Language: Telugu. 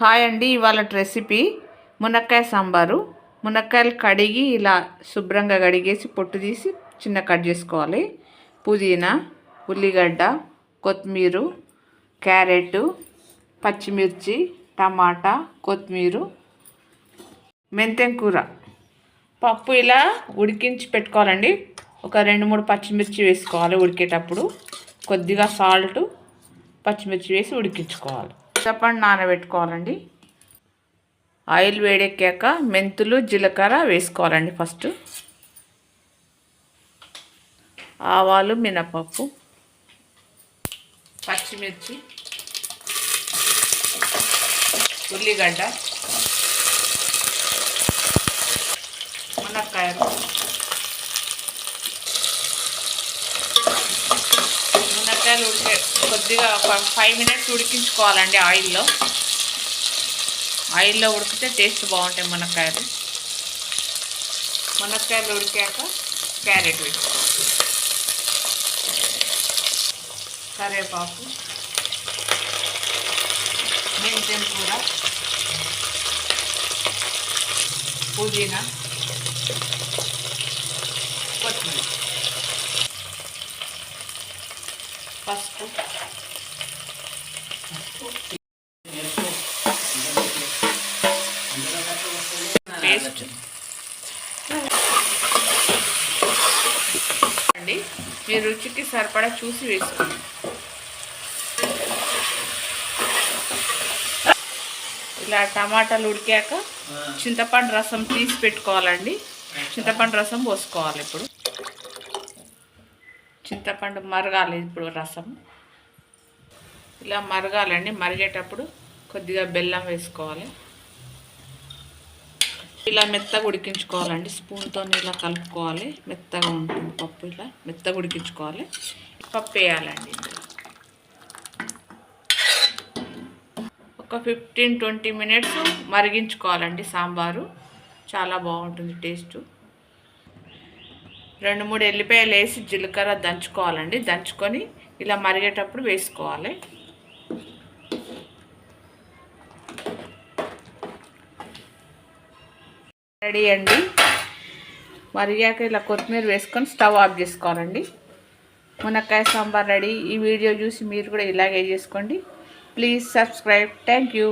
హాయ్ అండి ఇవాళ రెసిపీ మునక్కాయ సాంబారు. మునక్కాయలు కడిగి ఇలా శుభ్రంగా కడిగేసి పొట్టు తీసి చిన్న కట్ చేసుకోవాలి. పుదీనా ఉల్లిగడ్డ కొత్తిమీర క్యారెట్ పచ్చిమిర్చి టమాటా కొత్తిమీర మెంతెం కూర. పప్పు ఇలా ఉడికించి పెట్టుకోవాలండి. ఒక రెండు మూడు పచ్చిమిర్చి వేసుకోవాలి ఉడికేటప్పుడు. కొద్దిగా సాల్ట్ పచ్చిమిర్చి వేసి ఉడికించుకోవాలి. చింతపండు నానబెట్టుకోవాలండి. ఆయిల్ వేడెక్కాక మెంతులు జీలకర్ర వేసుకోవాలండి ఫస్ట్. ఆవాలు మినపప్పు పచ్చిమిర్చి ఉల్లిగడ్డ మునక్కాయలు. ఉల్లిపాయలు ఉడికే కొద్దిగా ఒక ఫైవ్ మినిట్స్ ఉడికించుకోవాలండి ఆయిల్లో. ఆయిల్లో ఉడికితే టేస్ట్ బాగుంటాయి మునక్కాయలు. మునక్కాయలు ఉడికాక క్యారెట్ వేసుకోవాలి. కరివేపాకు మెంతెం కూర పుదీనా కొత్తిమీర. పసుపు. పేస్ట్. అండి మీ రుచికి సరిపడా చూసి వేసుకోండి. ఇలా టమాటాలు ఉడికాక చింతపండు రసం తీసి పెట్టుకోవాలండి. చింతపండు రసం పోసుకోవాలి ఇప్పుడు. చింతపండు మరగాలి ఇప్పుడు రసం. ఇలా మరగాలండి మరిగేటప్పుడు కొద్దిగా బెల్లం వేసుకోవాలి. ఇలా మెత్తగా ఉడికించుకోవాలండి స్పూన్తో ఇలా కలుపుకోవాలి. మెత్తగా ఉంటుంది పప్పు ఇలా మెత్తగా ఉడికించుకోవాలి. పప్పు వేయాలండి ఒక ఫిఫ్టీన్ ట్వంటీ మినిట్స్ మరిగించుకోవాలండి సాంబారు. చాలా బాగుంటుంది టేస్ట్. రెండు మూడు ఎల్లిపాయలు వేసి జీలకర్ర దంచుకోవాలండి. దంచుకొని ఇలా మరిగేటప్పుడు వేసుకోవాలి. రెడీ అండి. మరిగాక ఇలా కొత్తిమీర వేసుకొని స్టవ్ ఆఫ్ చేసుకోవాలండి. మునక్కాయ సాంబార్ రెడీ. ఈ వీడియో చూసి మీరు కూడా ఇలాగే చేసుకోండి. Please subscribe. Thank you.